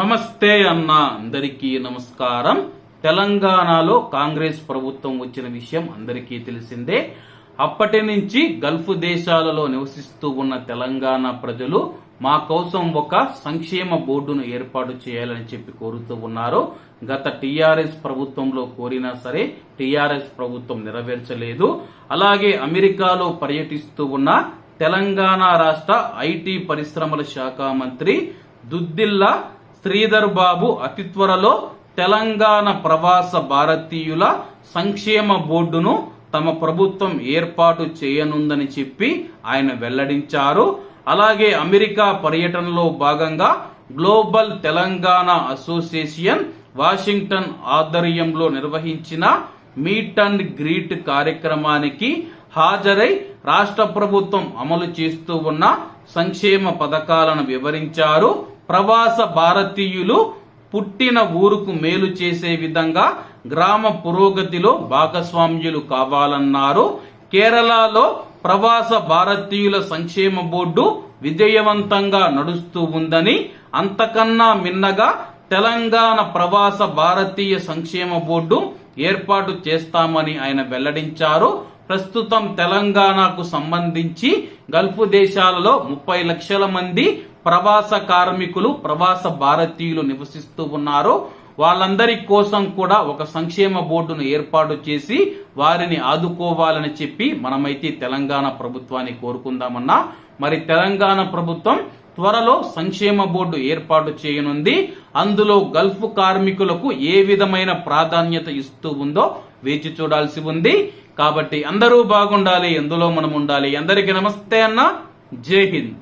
నమస్తే అన్న అందరికీ నమస్కారం. తెలంగాణలో కాంగ్రెస్ ప్రభుత్వం వచ్చిన విషయం అందరికీ తెలిసిందే. అప్పటి నుంచి గల్ఫ్ దేశాలలో నివసిస్తూ ఉన్న తెలంగాణ ప్రజలు మా కోసం ఒక సంక్షేమ బోర్డును ఏర్పాటు చేయాలని చెప్పి కోరుతూ ఉన్నారు. గత టీఆర్ఎస్ ప్రభుత్వంలో కోరినా సరే టీఆర్ఎస్ ప్రభుత్వం నెరవేర్చలేదు. అలాగే అమెరికాలో పర్యటిస్తూ ఉన్న తెలంగాణ రాష్ట్ర ఐటీ పరిశ్రమల శాఖ మంత్రి దుద్దిల్లా శ్రీధర్ బాబు అతి త్వరలో తెలంగాణ ప్రవాస భారతీయుల సంక్షేమ బోర్డును తమ ప్రభుత్వం ఏర్పాటు చేయనుందని చెప్పి ఆయన వెల్లడించారు. అలాగే అమెరికా పర్యటనలో భాగంగా గ్లోబల్ తెలంగాణ అసోసియేషన్ వాషింగ్టన్ ఆధ్వర్యంలో నిర్వహించిన మీట్ అండ్ గ్రీట్ కార్యక్రమానికి హాజరై రాష్ట్ర ప్రభుత్వం అమలు చేస్తూ ఉన్న సంక్షేమ పథకాలను వివరించారు. ప్రవాస భారతీయులు పుట్టిన ఊరుకు మేలు చేసే విధంగా గ్రామ పురోగతిలో భాగస్వామ్యులు కావాలన్నారు. కేరళలో ప్రవాస భారతీయుల సంక్షేమ బోర్డు విజయవంతంగా నడుస్తూ ఉందని అంతకన్నా మిన్నగా తెలంగాణ ప్రవాస భారతీయ సంక్షేమ బోర్డు ఏర్పాటు చేస్తామని ఆయన వెల్లడించారు. ప్రస్తుతం తెలంగాణకు సంబంధించి గల్ఫ్ దేశాలలో ముప్పై లక్షల మంది ప్రవాస కార్మికులు ప్రవాస భారతీయులు నివసిస్తూ ఉన్నారు. వాళ్ళందరి కోసం కూడా ఒక సంక్షేమ బోర్డును ఏర్పాటు చేసి వారిని ఆదుకోవాలని చెప్పి మనమైతే తెలంగాణ ప్రభుత్వాన్ని కోరుకుందామన్నా. మరి తెలంగాణ ప్రభుత్వం త్వరలో సంక్షేమ బోర్డు ఏర్పాటు చేయనుంది. అందులో గల్ఫ్ కార్మికులకు ఏ విధమైన ప్రాధాన్యత ఇస్తూ ఉందో వేచి చూడాల్సి ఉంది. కాబట్టి అందరూ బాగుండాలి ఎందులో మనం ఉండాలి. అందరికీ నమస్తే అన్న. జై హింద్.